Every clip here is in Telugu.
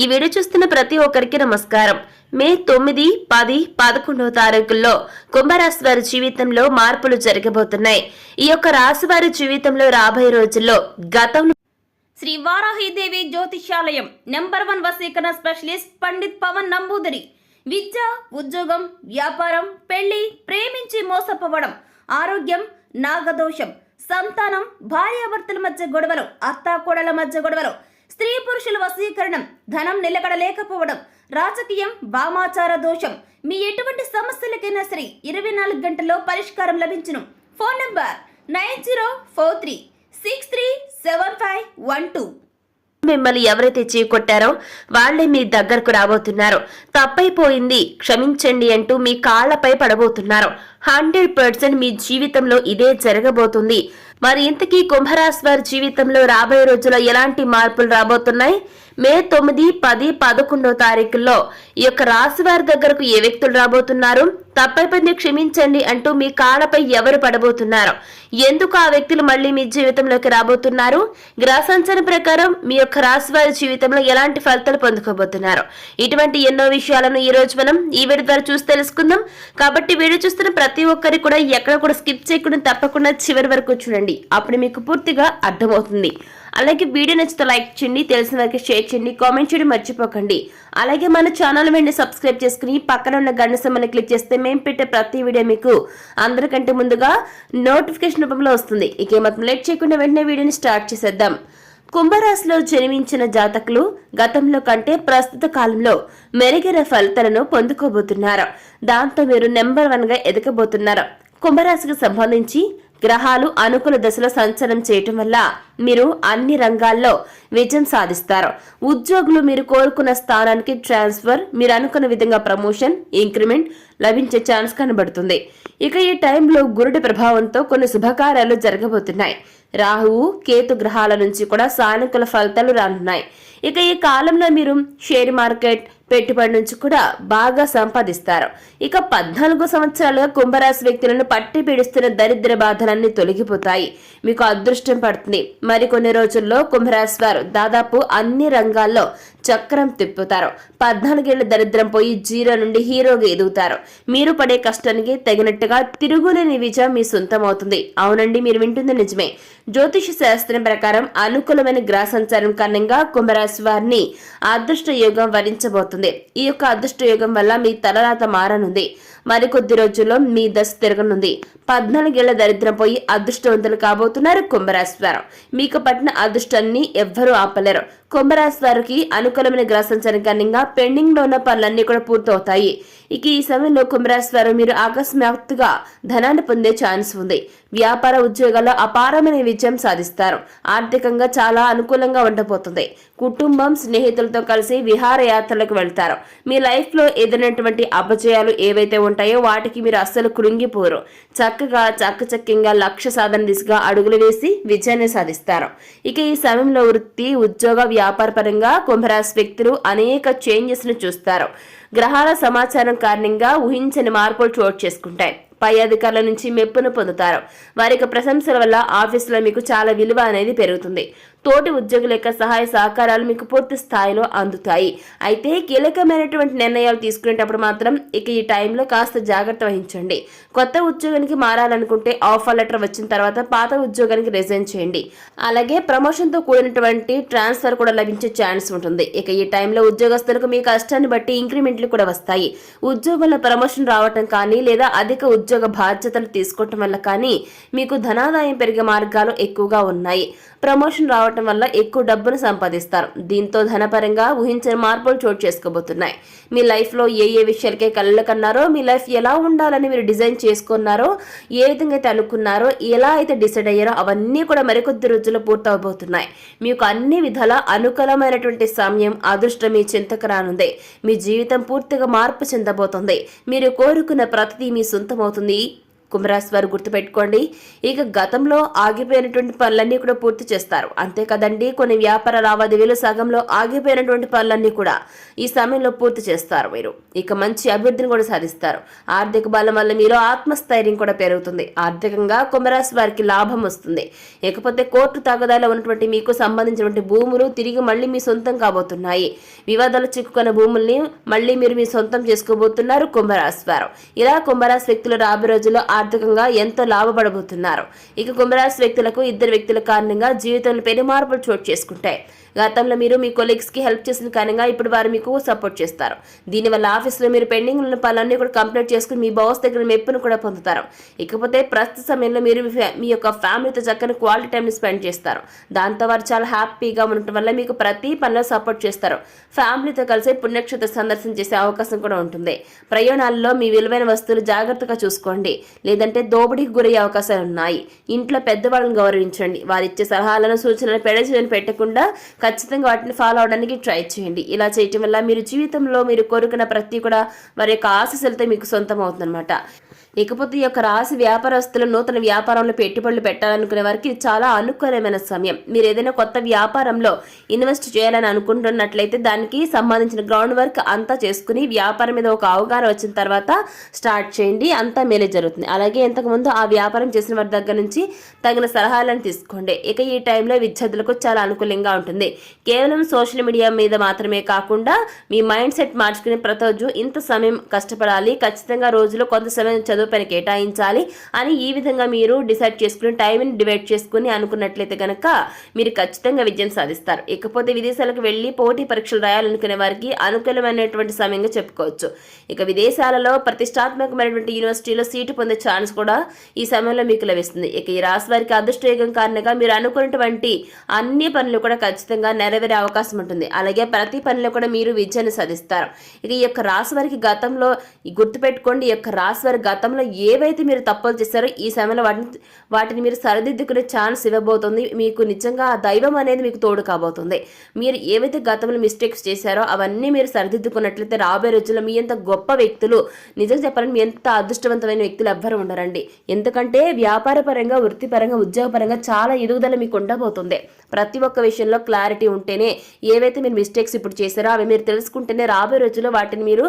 ఈ వీడియో చూస్తున్న ప్రతి ఒక్కరికి నమస్కారం. మే తొమ్మిది పది పదకొండవ తారీఖుల్లో కుంభరాశి వారి జీవితంలో మార్పులు జరగబోతున్నాయి. ఈ యొక్క రాశి వారి జీవితంలో రాబోయే రోజుల్లో గతంలో శ్రీ వారాహిదేవి జ్యోతిష్యాలయం నెంబర్ వన్ వసీకరణ స్పెషలిస్ట్ పండిత్ పవన్ నంబూదరి. విద్య ఉద్యోగం వ్యాపారం పెళ్ళి ప్రేమించి మోసపోవడం ఆరోగ్యం నాగదోషం సంతానం భార్యాభర్తల మధ్య గొడవలు అత్తాకోడల మధ్య గొడవలు స్త్రీ పురుషుల వశీకరణం ధనం నిలకడలేకపోవడం రాజకీయం వామాచార దోషం. మీ ఎటువంటి సమస్యలకైనా సరే ఇరవై నాలుగు గంటల్లో పరిష్కారం లభించును. Phone number nine zero four three six three seven five one two. మిమ్మల్ని ఎవరైతే చీకొట్టారో వాళ్ళే మీ దగ్గరకు రాబోతున్నారు. తప్పైపోయింది క్షమించండి అంటూ మీ కాళ్ళపై పడబోతున్నారు. హండ్రెడ్ పర్సెంట్ మీ జీవితంలో ఇదే జరగబోతుంది. మరి ఇంతకీ కుంభరాశి వారి జీవితంలో రాబోయే రోజుల్లో ఎలాంటి మార్పులు రాబోతున్నాయి? మే తొమ్మిది పది పదకొండో తారీఖుల్లో ఈ యొక్క రాశి వారి దగ్గరకు ఏ వ్యక్తులు రాబోతున్నారు? తప్పైపోయింది క్షమించండి అంటూ మీ కాళ్ళపై ఎవరు పడబోతున్నారు? ఎందుకు ఆ వ్యక్తులు మళ్ళీ మీ జీవితంలోకి రాబోతున్నారు? గ్రహ సంచలన ప్రకారం మీ యొక్క రాశి వారి జీవితంలో ఎలాంటి ఫలితాలు పొందుకోబోతున్నారు? ఇటువంటి ఎన్నో విషయాలను ఈ రోజు మనం ఈ వీడియో ద్వారా చూసి తెలుసుకుందాం. కాబట్టి వీడియో చూస్తున్న ప్రతి ఒక్కరి కూడా ఎక్కడ కూడా స్కిప్ చేయకుండా తప్పకుండా చివరి వరకు చూడండి. అప్పుడు మీకు పూర్తిగా అర్థమవుతుంది. అలాగే వీడియో నచ్చితే లైక్ చేయండి తెలిసిన వారికి షేర్ చేయండి కామెంట్ చేయడం మర్చిపోకండి. అలాగే మన ఛానల్ వెంటనే సబ్స్క్రైబ్ చేసుకుని పక్కన ఉన్న గంట సమ్మని క్లిక్ చేస్తే మేము పెట్టే ప్రతి వీడియో మీకు అందరికంటే ముందుగా నోటిఫికేషన్ రూపంలో వస్తుంది. ఇక లేట్ చేయకుండా వెంటనే వీడియోని స్టార్ట్ చేసేద్దాం. కుంభరాశిలో జన్మించిన జాతకులు గతంలో కంటే ప్రస్తుత కాలంలో మెరుగైన ఫలితాలను పొందుకోబోతున్నారు. దాంతో మీరు నెంబర్ వన్గా ఎదగబోతున్నారు. కుంభరాశికి సంబంధించి గ్రహాలు అనుకూల దశలో సంచలనం చేయటం వల్ల మీరు అన్ని రంగాల్లో విజయం సాధిస్తారు. ఉద్యోగులు మీరు కోరుకున్న స్థానానికి ట్రాన్స్ఫర్ మీరు అనుకున్న విధంగా ప్రమోషన్ ఇంక్రిమెంట్ లభించే ఛాన్స్ కనబడుతుంది. ఇక ఈ టైంలో గురుడి ప్రభావంతో కొన్ని శుభకార్యాలు జరగబోతున్నాయి. రాహువు కేతు గ్రహాల నుంచి కూడా సానుకూల ఫలితాలు రానున్నాయి. ఇక ఈ కాలంలో మీరు షేర్ మార్కెట్ పెట్టుబడి నుంచి కూడా బాగా సంపాదిస్తారు. ఇక పద్నాలుగు సంవత్సరాలుగా కుంభరాశి వ్యక్తులను పట్టి పీడిస్తున్న దరిద్ర బాధలన్నీ తొలగిపోతాయి. మీకు అదృష్టం పడుతుంది. మరికొన్ని రోజుల్లో కుంభరాశి వారు దాదాపు అన్ని రంగాల్లో చక్రం తిప్పుతారు. పద్నాలుగేళ్ళ దరిద్రం పోయి జీరో నుండి హీరోగా ఎదుగుతారు. మీరు పడే కష్టానికి తగినట్టుగా తిరుగులేని విజయం మీ సొంతం అవుతుంది అవునండి మీరు వింటుంది నిజమే. జ్యోతిష శాస్త్రం ప్రకారం అనుకూలమైన గ్రహ సంచారం కారణంగా కుంభరాశి వారిని అదృష్ట యోగం వరించబోతుంది. ఈ యొక్క అదృష్ట యోగం వల్ల మీ తలరాత మారనుంది. మరికొద్ది రోజుల్లో మీ దశ తిరగనుంది. పద్నాలుగేళ్ళ దరిద్రం పోయి అదృష్టవంతులు కాబోతున్నారు కుంభరాశి వారు మీకు పట్టిన అదృష్టాన్ని ఎవ్వరూ ఆపలేరు. కుంభరాశి వారికి అనుకూలమైన గ్రహ సంచారం కారణంగా పెండింగ్లో ఉన్న పనులన్నీ కూడా పూర్తవుతాయి. ఇక ఈ సమయంలో కుంభరాశి వారు మీరు అకస్మాత్తుగా ధనాన్ని పొందే ఛాన్స్ ఉంది. వ్యాపార ఉద్యోగాల్లో అపారమైన విజయం సాధిస్తారు. ఆర్థికంగా చాలా అనుకూలంగా ఉండబోతుంది. కుటుంబం స్నేహితులతో కలిసి విహారయాత్రలకు వెళ్తారు. మీ లైఫ్లో ఏదైనటువంటి అపజయాలు ఏవైతే ఉంటాయో వాటికి మీరు అస్సలు కృంగిపోరు. చక్కగా చక్కచక్యంగా లక్ష్య సాధన దిశగా అడుగులు వేసి విజయాన్ని సాధిస్తారు. ఇక ఈ సమయంలో వృత్తి ఉద్యోగ వ్యాపార పరంగా కుంభరాశి వ్యక్తులు అనేక చేంజెస్ను చూస్తారు. గ్రహాల సమాచారం కారణంగా ఊహించని మార్పులు చోటు చేసుకుంటాయి. పై అధికారుల నుంచి మెప్పును పొందుతారు. వారి యొక్క ప్రశంసల వల్ల ఆఫీసులో మీకు చాలా విలువ అనేది పెరుగుతుంది. తోటి ఉద్యోగుల యొక్క సహాయ సహకారాలు మీకు పూర్తి స్థాయిలో అందుతాయి. అయితే కీలకమైనటువంటి నిర్ణయాలు తీసుకునేటప్పుడు మాత్రం ఇక ఈ టైంలో కాస్త జాగ్రత్త వహించండి. కొత్త ఉద్యోగానికి మారాలనుకుంటే ఆఫర్ లెటర్ వచ్చిన తర్వాత పాత ఉద్యోగానికి రిజైన్ చేయండి. అలాగే ప్రమోషన్తో కూడినటువంటి ట్రాన్స్ఫర్ కూడా లభించే ఛాన్స్ ఉంటుంది. ఇక ఈ టైంలో ఉద్యోగస్తులకు మీ కష్టాన్ని బట్టి ఇంక్రిమెంట్లు కూడా వస్తాయి. ఉద్యోగంలో ప్రమోషన్ రావటం కానీ లేదా అధిక ఉద్యోగ బాధ్యతలు తీసుకోవటం వల్ల కానీ మీకు ధనాదాయం పెరిగే మార్గాలు ఎక్కువగా ఉన్నాయి. ప్రమోషన్ కావటం వల్ల ఎక్కువ డబ్బును సంపాదిస్తారు. దీంతో ధనపరంగా ఊహించిన మార్పులు చోటు చేసుకోబోతున్నాయి. మీ లైఫ్లో ఏ ఏ విషయాలకే కళ్ళు కన్నారో మీ లైఫ్ ఎలా ఉండాలని మీరు డిజైన్ చేసుకున్నారో ఏ విధంగా అయితే అనుకున్నారో ఎలా అయితే డిసైడ్ అయ్యారో అవన్నీ కూడా మరికొద్ది రోజుల్లో పూర్తవబోతున్నాయి. మీకు అన్ని విధాల అనుకూలమైనటువంటి సమయం అదృష్టం మీ చింతకు రానుంది. మీ జీవితం పూర్తిగా మార్పు చెందబోతుంది. మీరు కోరుకున్న ప్రతిదీ మీ సొంతమవుతుంది. కుంభరాశి వారు గుర్తుపెట్టుకోండి. ఇక గతంలో ఆగిపోయినటువంటి పనులన్నీ కూడా పూర్తి చేస్తారు. అంతే కదండి కొన్ని వ్యాపార లావాదేవీలు సగంలో ఆగిపోయినటువంటి పనులన్నీ కూడా ఈ సమయంలో పూర్తి చేస్తారు మీరు. ఇక మంచి అభివృద్ధిని కూడా సాధిస్తారు. ఆర్థిక బలం వల్ల మీలో ఆత్మస్థైర్యం కూడా పెరుగుతుంది. ఆర్థికంగా కుంభరాశి వారికి లాభం వస్తుంది. ఇకపోతే కోర్టు తగదాలో ఉన్నటువంటి మీకు సంబంధించినటువంటి భూములు తిరిగి మళ్ళీ మీ సొంతం కాబోతున్నాయి. వివాదాలు చిక్కుకున్న భూముల్ని మళ్ళీ మీరు మీ సొంతం చేసుకోబోతున్నారు కుంభరాశి వారు. ఇలా కుంభరాశి వ్యక్తులు రాబోయే రోజుల్లో ఆర్థికంగా ఎంతో లాభపడబోతున్నారు. ఇక కుంభరాశి వ్యక్తులకు ఇద్దరు వ్యక్తుల కారణంగా జీవితంలో పెను మార్పులు చోటు చేసుకుంటాయి. గతంలో మీరు మీ కొలీగ్స్కి హెల్ప్ చేసిన కారణంగా ఇప్పుడు వారు మీకు సపోర్ట్ చేస్తారు. దీనివల్ల ఆఫీస్లో మీరు పెండింగ్ ఉన్న పనులన్నీ కూడా కంప్లీట్ చేసుకుని మీ బాస్ దగ్గర మెప్పును కూడా పొందుతారు. ఇకపోతే ప్రస్తుత సమయంలో మీరు మీ మీ యొక్క ఫ్యామిలీతో చక్కని క్వాలిటీ టైంని స్పెండ్ చేస్తారు. దాంతో వారు చాలా హ్యాపీగా ఉండటం వల్ల మీకు ప్రతి పనిలో సపోర్ట్ చేస్తారు. ఫ్యామిలీతో కలిసి పుణ్యక్షేత్ర సందర్శన చేసే అవకాశం కూడా ఉంటుంది. ప్రయాణాల్లో మీ విలువైన వస్తువులు జాగ్రత్తగా చూసుకోండి. లేదంటే దోపిడీకి గురయ్యే అవకాశాలు ఉన్నాయి. ఇంట్లో పెద్దవాళ్ళని గౌరవించండి. వారిచ్చే సలహాలను సూచనలు పెడచేయని పెట్టకుండా ఖచ్చితంగా వాటిని ఫాలో అవడానికి ట్రై చేయండి. ఇలా చేయటం వల్ల మీరు జీవితంలో మీరు కోరుకున్న ప్రతి కూడా వారి యొక్క ఆశీస్సులతో మీకు సొంతం అవుతుందన్నమాట. ఇకపోతే ఈ యొక్క రాశి వ్యాపారస్తులు నూతన వ్యాపారంలో పెట్టుబడులు పెట్టాలనుకునే వారికి ఇది చాలా అనుకూలమైన సమయం. మీరు ఏదైనా కొత్త వ్యాపారంలో ఇన్వెస్ట్ చేయాలని అనుకుంటున్నట్లయితే దానికి సంబంధించిన గ్రౌండ్ వర్క్ అంతా చేసుకుని వ్యాపారం మీద ఒక అవగాహన వచ్చిన తర్వాత స్టార్ట్ చేయండి. అంతా మేలే జరుగుతుంది. అలాగే ఇంతకుముందు ఆ వ్యాపారం చేసిన వారి దగ్గర నుంచి తగిన సలహాలను తీసుకోండి. ఇక ఈ టైంలో విద్యార్థులకు చాలా అనుకూలంగా ఉంటుంది. కేవలం సోషల్ మీడియా మీద మాత్రమే కాకుండా మీ మైండ్ సెట్ మార్చుకునే ప్రతిరోజు ఇంత సమయం కష్టపడాలి. ఖచ్చితంగా రోజులో కొంత సమయం చదువు పని కేటాయించాలి అని ఈ విధంగా మీరు డిసైడ్ చేసుకుని టైంని డివైడ్ చేసుకుని అనుకున్నట్లయితే కనుక మీరు ఖచ్చితంగా విజయం సాధిస్తారు. ఇకపోతే విదేశాలకు వెళ్ళి పోటీ పరీక్షలు రాయాలనుకునే వారికి అనుకూలమైనటువంటి సమయంగా చెప్పుకోవచ్చు. ఇక విదేశాలలో ప్రతిష్టాత్మకమైనటువంటి యూనివర్సిటీలో సీటు పొందే ఛాన్స్ కూడా ఈ సమయంలో మీకు లభిస్తుంది. ఇక ఈ రాశి వారికి అదృష్టయోగం కారణంగా మీరు అనుకున్నటువంటి అన్ని పనులు కూడా ఖచ్చితంగా నెరవేరే అవకాశం ఉంటుంది. అలాగే ప్రతి పనిలో కూడా మీరు విజయాన్ని సాధిస్తారు. ఇక ఈ యొక్క రాశి వారికి గతంలో గుర్తుపెట్టుకోండి. ఈ యొక్క రాశి వారి గతంలో ఏవైతే మీరు తప్పులు చేశారో ఈ సమయంలో వాటిని వాటిని మీరు సరిదిద్దుకునే ఛాన్స్ ఇవ్వబోతుంది. మీకు నిజంగా ఆ దైవం అనేది మీకు తోడు కాబోతుంది. మీరు ఏవైతే గతంలో మిస్టేక్స్ చేశారో అవన్నీ మీరు సరిదిద్దుకున్నట్లయితే రాబోయే రోజుల్లో మీ ఎంత గొప్ప వ్యక్తులు నిజం చెప్పాలని మీ ఎంత అదృష్టవంతమైన వ్యక్తులు ఎవ్వరు ఉండరండి. ఎందుకంటే వ్యాపారపరంగా వృత్తిపరంగా ఉద్యోగపరంగా చాలా ఎదుగుదల మీకు ఉండబోతుంది. ప్రతి ఒక్క విషయంలో క్లారిటీ ఉంటేనే ఏవైతే మీరు మిస్టేక్స్ ఇప్పుడు చేశారో అవి మీరు తెలుసుకుంటేనే రాబోయే రోజుల్లో వాటిని మీరు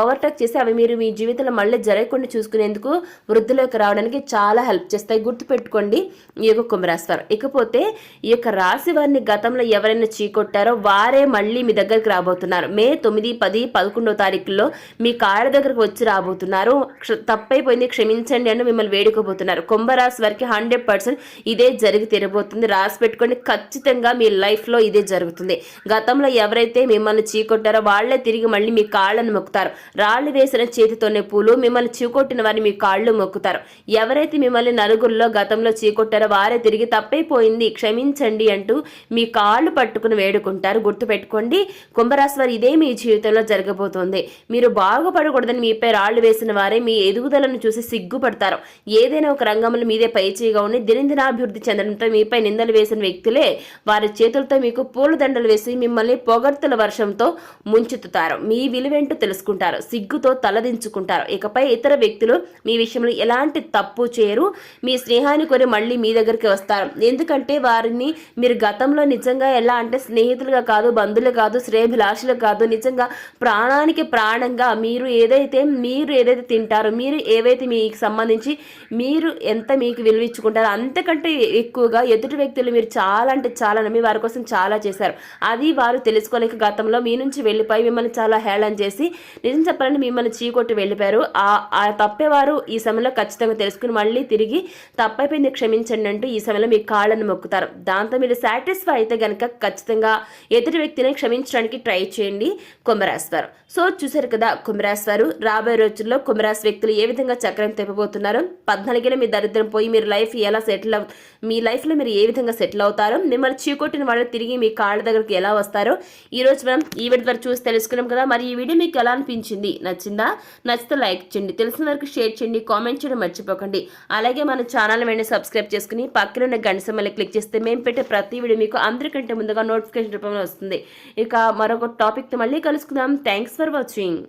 ఓవర్టేక్ చేసి అవి మీరు మీ జీవితంలో మళ్ళీ జరగకుండా చేసుకునేందుకు వృద్ధిలోకి రావడానికి చాలా హెల్ప్ చేస్తాయి. గుర్తుపెట్టుకోండి ఈ యొక్క కుంభరాశి వారు ఇకపోతే ఈ యొక్క రాశి వారిని గతంలో ఎవరైనా చీకొట్టారో వారే మళ్ళీ మీ దగ్గరికి రాబోతున్నారు. మే తొమ్మిది పది పదకొండో తారీఖుల్లో మీ కాళ్ళ దగ్గరకు వచ్చి రాబోతున్నారు. తప్పైపోయింది క్షమించండి అని మిమ్మల్ని వేడుకోబోతున్నారు. కుంభరాశి వారికి హండ్రెడ్ పర్సెంట్ ఇదే జరిగి తీరబోతుంది. రాసి పెట్టుకోండి ఖచ్చితంగా మీ లైఫ్లో ఇదే జరుగుతుంది. గతంలో ఎవరైతే మిమ్మల్ని చీకొట్టారో వాళ్ళే తిరిగి మళ్ళీ మీ కాళ్ళను మొక్కుతారు. రాళ్ళు వేసిన చేతితోనే పూలు మిమ్మల్ని చీకొట్టిన కానీ మీ కాళ్ళు మొక్కుతారు. ఎవరైతే మిమ్మల్ని నలుగురిలో గతంలో చీకొట్టారో వారే తిరిగి తప్పైపోయింది క్షమించండి అంటూ మీ కాళ్ళు పట్టుకుని వేడుకుంటారు. గుర్తుపెట్టుకోండి కుంభరాశి వారు ఇదే మీ జీవితంలో జరగబోతోంది. మీరు బాగుపడకూడదని మీపై రాళ్ళు వేసిన వారే మీ ఎదుగుదలను చూసి సిగ్గుపడతారు. ఏదైనా ఒక రంగంలో మీదే పైచేయిగా ఉండి దినదినాభివృద్ధి చెందడంతో మీపై నిందలు వేసిన వ్యక్తులే వారి చేతులతో మీకు పూలదండలు వేసి మిమ్మల్ని పొగడ్తల వర్షంతో ముంచెత్తుతారు. మీ విలువేంటో తెలుసుకుంటారు. సిగ్గుతో తలదించుకుంటారు. ఇకపై ఇతర వ్యక్తులు మీ విషయంలో ఎలాంటి తప్పు చేయరు. మీ స్నేహాన్ని కోరి మళ్ళీ మీ దగ్గరికి వస్తారు. ఎందుకంటే వారిని మీరు గతంలో నిజంగా ఎలా అంటే స్నేహితులుగా కాదు బంధువులు కాదు శ్రేయభిలాషులు కాదు నిజంగా ప్రాణానికి ప్రాణంగా మీరు ఏదైతే మీరు ఏదైతే తింటారో మీరు ఏవైతే మీకు సంబంధించి మీరు ఎంత మీకు విలువించుకుంటారో అంతకంటే ఎక్కువగా ఎదుటి వ్యక్తులు మీరు చాలా అంటే చాలా నమ్మి వారి కోసం చాలా చేశారు. అది వారు తెలుసుకోలేక గతంలో మీ నుంచి వెళ్ళిపోయి మిమ్మల్ని చాలా హేళన చేసి నిజం చెప్పాలంటే మిమ్మల్ని చీకొట్టి వెళ్ళిపోయారు. ఆ ఆ వారు ఈ సమయంలో ఖచ్చితంగా తెలుసుకుని మళ్ళీ తిరిగి తప్పైపోయింది క్షమించండి అంటూ ఈ సమయంలో మీ కాళ్ళను మొక్కుతారు. దాంతో మీరు సాటిస్ఫై అయితే కనుక ఖచ్చితంగా ఎదుటి వ్యక్తిని క్షమించడానికి ట్రై చేయండి కుంభరాశి సో చూశారు కదా కుంభరాశి రాబోయే రోజుల్లో కుంభరాశి వ్యక్తులు ఏ విధంగా చక్రం తెప్పబోతున్నారు? పద్నాలుగేళ్ళ మీ దరిద్రం పోయి మీరు లైఫ్ ఎలా సెటిల్ అవ్ మీ లైఫ్లో మీరు ఏ విధంగా సెటిల్ అవుతారో మిమ్మల్ని చీకొట్టిన వాళ్ళు తిరిగి మీ కాళ్ళ దగ్గరికి ఎలా వస్తారో ఈ రోజు మనం ఈ వీడియో ద్వారా చూసి తెలుసుకున్నాం కదా. మరి ఈ వీడియో మీకు ఎలా అనిపించింది? నచ్చిందా? నచ్చితే లైక్ చేయండి. తెలిసిన వరకు షేర్ చేయండి కామెంట్ చేయడం మర్చిపోకండి. అలాగే మన ఛానల్ వెంటనే సబ్స్క్రైబ్ చేసుకుని పక్కన ఉన్న గంట సమయంలో క్లిక్ చేస్తే మేము పెట్టే ప్రతి వీడియో మీకు అందరికంటే ముందుగా నోటిఫికేషన్ రూపంలో వస్తుంది. ఇక మరొక టాపిక్తో మళ్ళీ కలుసుకుందాం. Thanks for watching